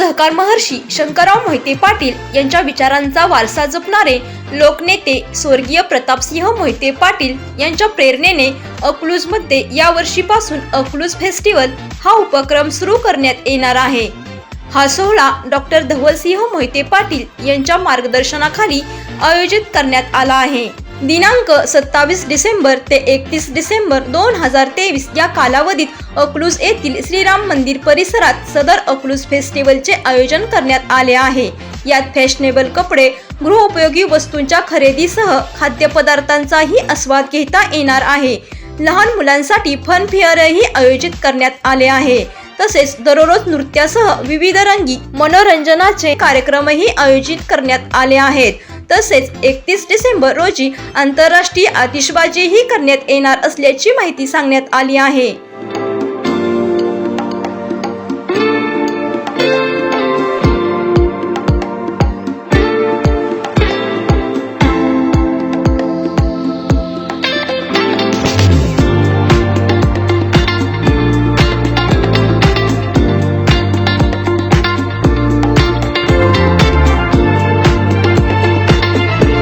सहकार महर्षी शंकरराव मोहिते पाटील यांच्या विचारांचा वारसा जपणारे लोकनेते स्वर्गीय प्रतापसिंह मोहिते पाटील यांच्या प्रेरणेने अकलूजमध्ये या वर्षीपासून अकलूज फेस्टिवल हा उपक्रम सुरू करण्यात येणार आहे. हा सोहळा डॉक्टर धवलसिंह मोहिते पाटील यांच्या मार्गदर्शनाखाली आयोजित करण्यात आला आहे. दिनांक सत्तावीस डिसेंबर ते एकतीस डिसेंबर दोन हजार तेवीस या कालावधीत अकलूज येथील श्रीराम मंदिर परिसरात सदर अकलूज फेस्टिवलचे आयोजन करण्यात आले आहे. यात फॅशनेबल कपडे गृहोपयोगी वस्तूंच्या खरेदीसह खाद्यपदार्थांचाही आस्वाद घेता येणार आहे. लहान मुलांसाठी फन फेअरही आयोजित करण्यात आले आहे. तसेच दररोज नृत्यासह विविध रंगी मनोरंजनाचे कार्यक्रमही आयोजित करण्यात आले आहेत. तसेच एकतीस डिसेंबर रोजी आंतरराष्ट्रीय आतिषबाजीही करण्यात येणार असल्याची माहिती सांगण्यात आली आहे.